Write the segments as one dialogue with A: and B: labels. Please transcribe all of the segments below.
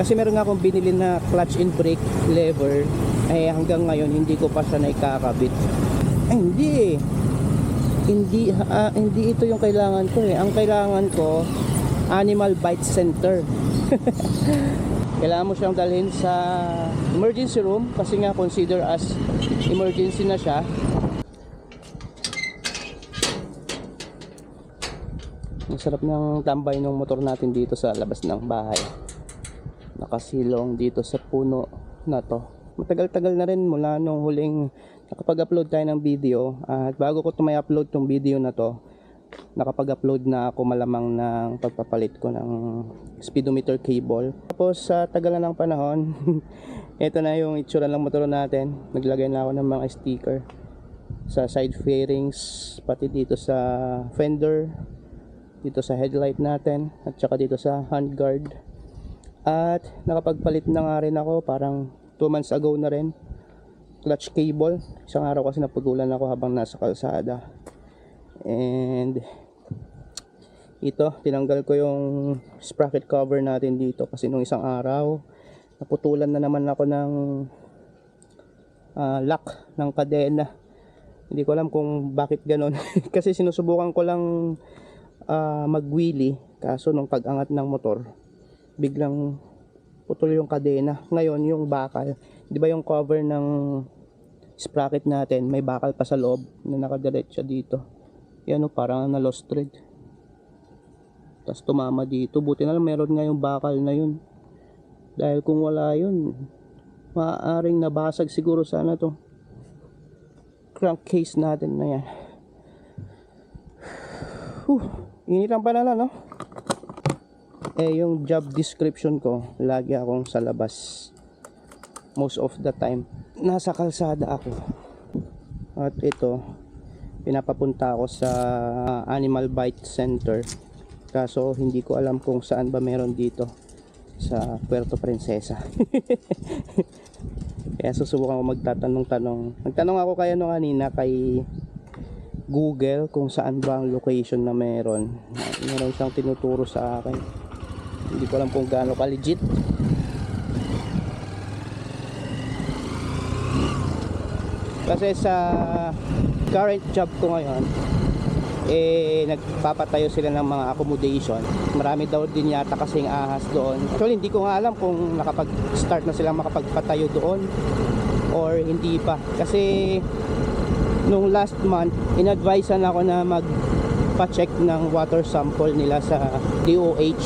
A: Kasi meron nga akong binili na clutch and brake lever. Eh hanggang ngayon hindi ko pa siya naikakabit. Ay hindi eh. Hindi, ah, hindi ito yung kailangan ko eh. Ang kailangan ko, animal bite center. kailangan mo siyang dalhin sa emergency room kasi nga consider as emergency na siya. Ang sarap ng tambay ng motor natin dito sa labas ng bahay. Nakasilong dito sa puno na to. Matagal-tagal na rin mula nung huling nakapag-upload tayo ng video. At bago ko tumay upload tong video na to, nakapag-upload na ako malamang ng pagpapalit ko ng speedometer cable. Tapos sa tagal na ng panahon, ito na yung itsura ng motor natin. Naglagay na ako ng mga sticker sa side fairings, pati dito sa fender, dito sa headlight natin, at saka dito sa handguard. At nakapagpalit na nga rin ako, parang 2 months ago na rin. Clutch cable. Isang araw kasi naputulan ako habang nasa kalsada. And ito, tinanggal ko yung sprocket cover natin dito kasi nung isang araw naputulan na naman ako ng ah, lock ng kadena. Hindi ko alam kung bakit ganon. kasi sinusubukan ko lang ah, mag-wheelie kaso nung pag-angat ng motor biglang putol yung kadena. Ngayon yung bakal, 'di ba yung cover ng sprocket natin, may bakal pa sa loob na nakadiretso dito. Yan o, parang na lost thread. Tapos tumama dito. Buti na lang meron nga yung bakal na yun. Dahil kung wala yun, maaaring nabasag siguro sana to crankcase natin na yan. Whew, init ang panala, no? Eh, yung job description ko, lagi akong sa labas. Most of the time. Nasa kalsada ako. At ito, pinapapunta ako sa Animal Bite Center. Kaso, hindi ko alam kung saan ba meron dito sa Puerto Princesa. Kaya susubukan ko magtatanong-tanong. Nagtanong ako kaya no kanina kay Google kung saan ba ang location na meron. Meron siyang tinuturo sa akin. Hindi ko alam kung gaano ka legit. Kasi sa current job ko ngayon, eh nagpapatayo sila ng mga accommodation. Marami daw din yata kasing ahas doon. Actually, hindi ko nga alam kung nakapag-start na sila makapagpatayo doon or hindi pa. Kasi nung last month, inadvisean ako na magpa-check ng water sample nila sa DOH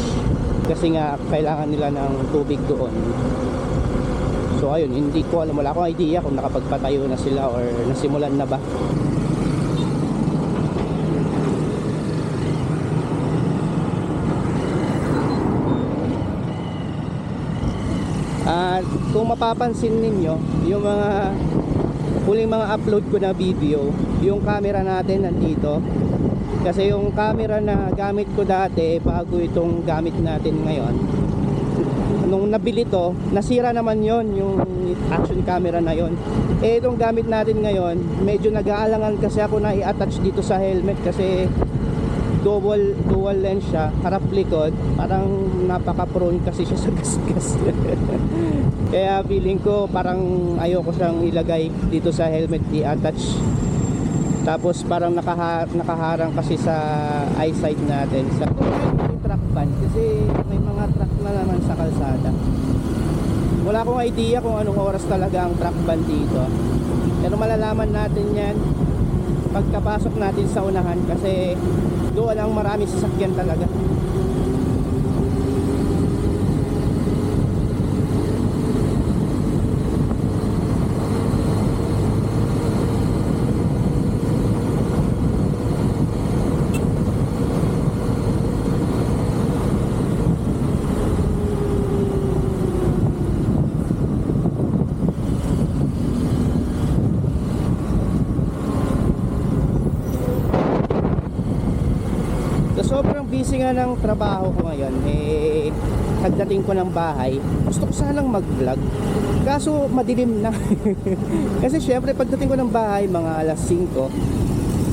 A: kasi nga kailangan nila ng tubig doon. So ayun, hindi ko alam, wala akong idea kung nakapagpatayo na sila or nasimulan na ba. At kung mapapansin ninyo, yung mga huling mga upload ko na video, yung camera natin nandito. Kasi yung camera na gamit ko dati bago itong gamit natin ngayon. Nung nabili to, nasira naman yon yung action camera na yon. Eh itong gamit natin ngayon, medyo nag-aalangan kasi ako na i-attach dito sa helmet kasi dual dual lens siya, harap likod, parang napaka-prone kasi siya sa gasgas. Kaya feeling ko parang ayoko siyang ilagay dito sa helmet i-attach. Tapos parang nakaha nakaharang kasi sa eyesight natin sa truck ban kasi may mga truck na naman sa kalsada. Wala akong idea kung anong oras talaga ang truck ban dito. Pero malalaman natin 'yan pagkapasok natin sa unahan kasi doon ang marami sasakyan talaga. So, sobrang busy nga ng trabaho ko ngayon, eh, pagdating ko ng bahay, gusto ko sanang mag-vlog. Kaso, madilim na. Kasi syempre, pagdating ko ng bahay, mga alas 5,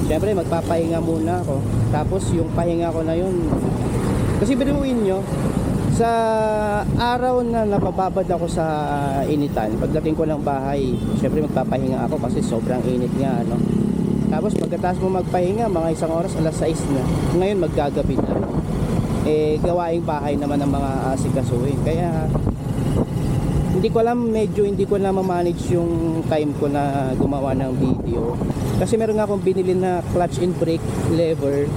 A: syempre, magpapahinga muna ako. Tapos, yung pahinga ko na yun, kasi binuin nyo, Sa araw na napababad ako sa initan, pagdating ko ng bahay, syempre magpapahinga ako kasi sobrang init nga, ano. Tapos pagkatapos mo magpahinga, mga isang oras, alas 6 na. Ngayon maggagabi na. Eh, gawaing bahay naman ng mga asikasuhin. Kaya, hindi ko alam, medyo hindi ko na ma-manage yung time ko na gumawa ng video. Kasi meron nga akong binili na clutch and brake lever.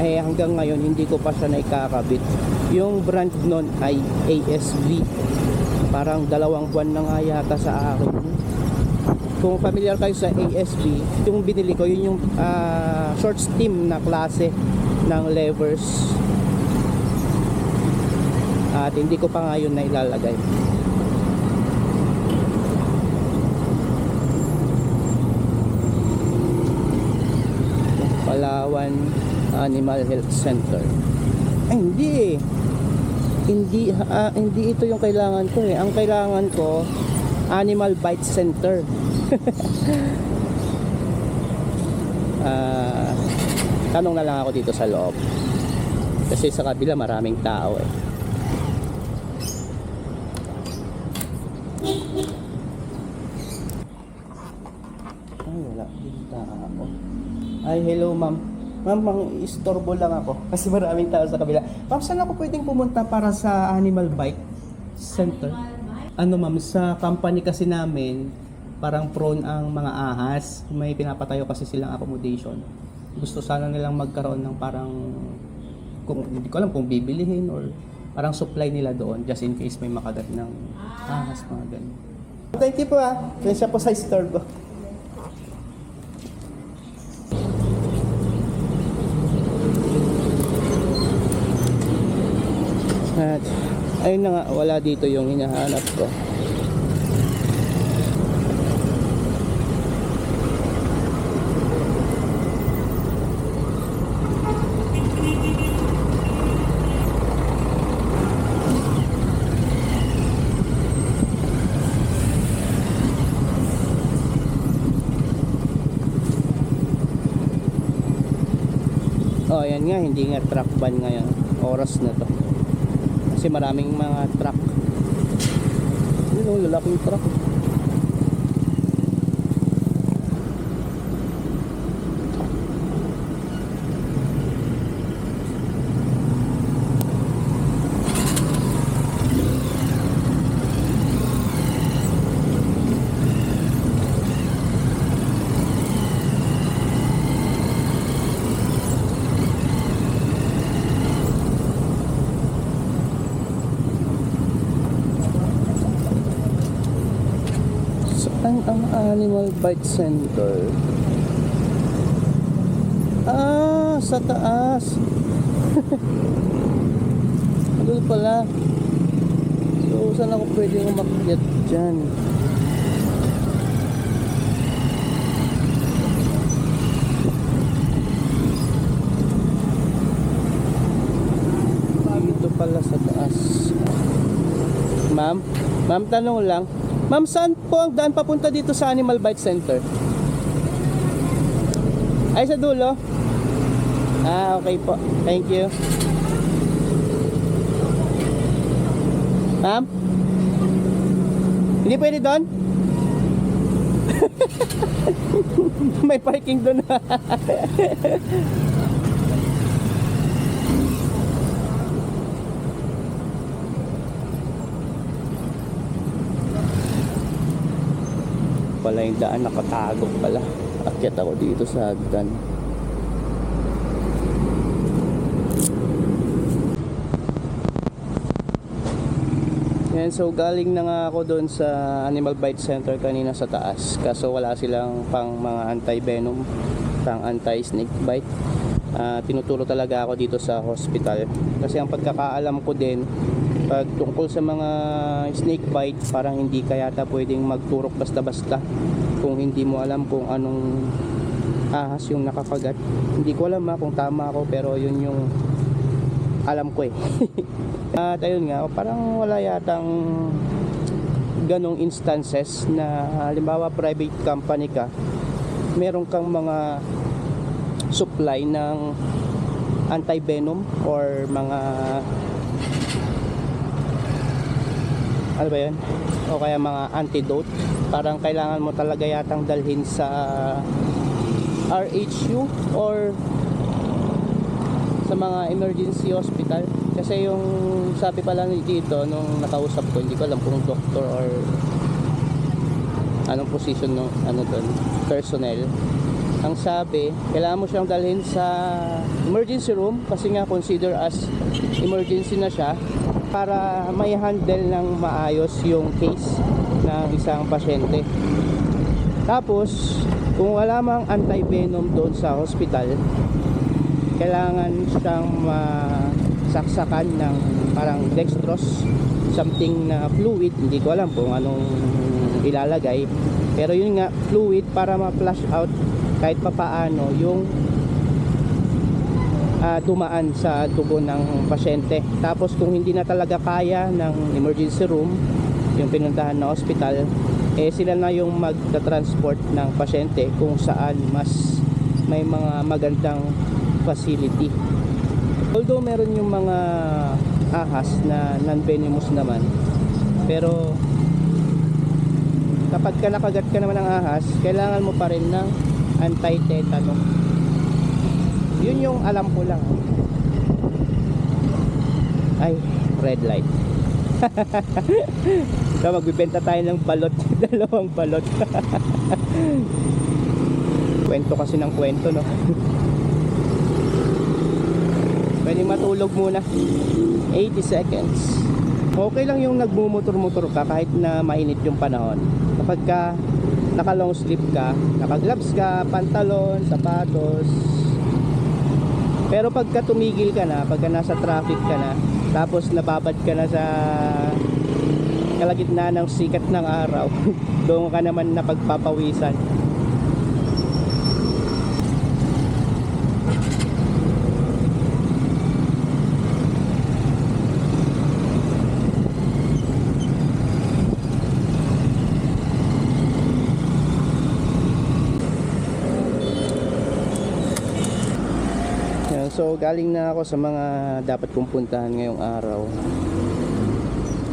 A: Eh, hanggang ngayon, hindi ko pa siya naikakabit. Yung brand nun ay ASV. Parang dalawang buwan na nga yata sa akin. Kung familiar kayo sa ASV, yung binili ko, yun yung ah, short stem na klase ng levers. At hindi ko pa nga yun na ilalagay. Palawan Animal Health Center. Ay, hindi eh. Hindi, ah, hindi ito yung kailangan ko eh. Ang kailangan ko, Animal Bite Center. Ah, tanong na lang ako dito sa loob. Kasi sa kabila maraming tao eh. Ay, wala tao. Ay, hello ma'am. Ma'am, mang istorbo lang ako kasi maraming tao sa kabila. Ma'am, saan ako pwedeng pumunta para sa Animal Bike Center? Ano ma'am, sa company kasi namin, parang prone ang mga ahas. May pinapatayo kasi silang accommodation. Gusto sana nilang magkaroon ng parang, kung, hindi ko alam kung bibilihin or parang supply nila doon just in case may makagat ng ahas, mga ganun. Thank you po ah. Siya po sa istorbo. At ayun na nga, wala dito yung hinahanap ko. Oh, ayan nga, hindi nga truck ban ngayon. Oras na to. Kasi maraming mga truck. Yun oh, lalaking truck. Saan ang Animal Bite Center? Ah, sa taas. Doon pala. So, saan ako pwede umakyat dyan? Dito pala sa taas. Ma'am? Ma'am, tanong lang. Ma'am, saan po ang daan papunta dito sa Animal Bite Center? Ay, sa dulo? Ah, okay po. Thank you. Ma'am? Hindi pwede doon? May parking doon. pala yung daan nakatago pala. Akyat ako dito sa hagdan yan so galing na nga ako doon sa Animal Bite Center kanina sa taas. Kaso wala silang pang mga anti-venom pang anti-snake bite. Ah, tinuturo talaga ako dito sa hospital. Kasi ang pagkakaalam ko din pag tungkol sa mga snake bite parang hindi kaya yata pwedeng magturok basta-basta kung hindi mo alam kung anong ahas yung nakakagat. Hindi ko alam ha kung tama ako pero yun yung alam ko eh. At ayun nga parang wala yatang ganong instances na halimbawa private company ka meron kang mga supply ng anti-venom or mga ano ba yun? O kaya mga antidote. Parang kailangan mo talaga yatang dalhin sa RHU or sa mga emergency hospital. Kasi yung sabi pala dito nung nakausap ko, hindi ko alam kung doctor or anong position ng ano doon, personnel. Ang sabi, kailangan mo siyang dalhin sa emergency room kasi nga consider as emergency na siya para may handle ng maayos yung case ng isang pasyente. Tapos, kung wala mang anti-venom doon sa hospital, kailangan siyang masaksakan ng parang dextrose, something na fluid, hindi ko alam kung anong ilalagay. Pero yun nga, fluid para ma-flush out kahit papaano yung ah, dumaan sa dugo ng pasyente. Tapos kung hindi na talaga kaya ng emergency room, yung pinuntahan na hospital, eh sila na yung magta-transport ng pasyente kung saan mas may mga magandang facility. Although meron yung mga ahas na non-venomous naman, pero kapag ka nakagat ka naman ng ahas, kailangan mo pa rin ng anti-tetano. Yun yung alam ko lang. Ay, red light. so, magbibenta tayo ng balot. Dalawang balot. kwento kasi ng kwento, no? Pwede matulog muna. 80 seconds. Okay lang yung nagmumotor-motor ka kahit na mainit yung panahon. Kapag ka naka long sleeve ka, naka gloves ka, pantalon, sapatos. Pero pagka tumigil ka na, pagka nasa traffic ka na, tapos nababad ka na sa kalagitnaan ng sikat ng araw, doon ka naman na galing na ako sa mga dapat kong puntahan ngayong araw.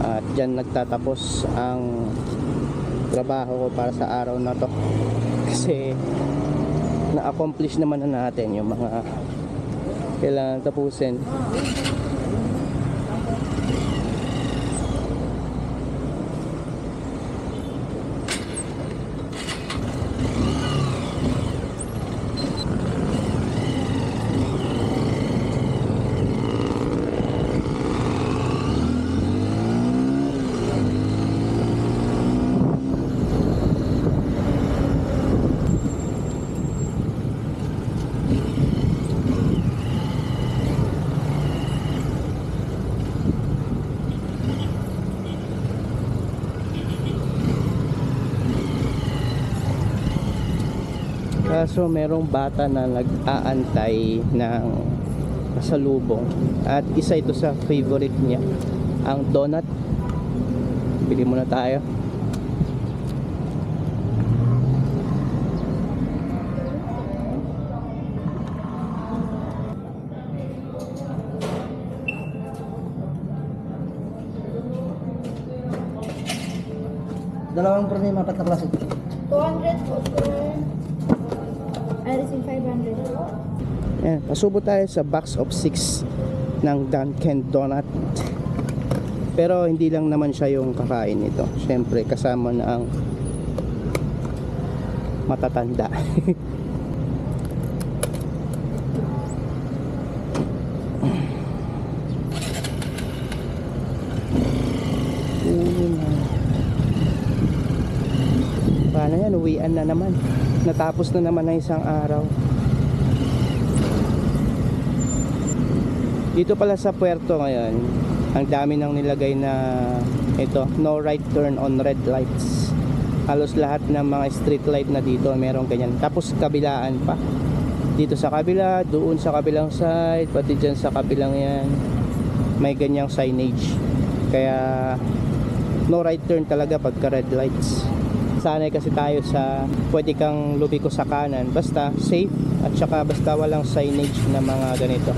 A: At dyan nagtatapos ang trabaho ko para sa araw na to. Kasi na-accomplish naman na natin yung mga kailangan tapusin. Kaso merong bata na nag-aantay ng pasalubong at isa ito sa favorite niya ang donut bili muna tayo
B: Dalawang prone, apat na klase.
C: 200 po, sir. I receive 500.
A: Yan, pasubo tayo sa box of 6 ng Dunkin Donut. Pero hindi lang naman siya yung kakain nito. Siyempre, kasama na ang matatanda. Paano yan? Uwian na naman. Natapos na naman ang isang araw. Dito pala sa puerto ngayon, ang dami nang nilagay na ito, no right turn on red lights. Halos lahat ng mga street light na dito meron ganyan. Tapos kabilaan pa. Dito sa kabila, doon sa kabilang side, pati dyan sa kabilang yan. May ganyang signage. Kaya no right turn talaga pagka red lights. Sanay kasi tayo sa pwede kang lumiko sa kanan basta safe at saka basta walang signage na mga ganito.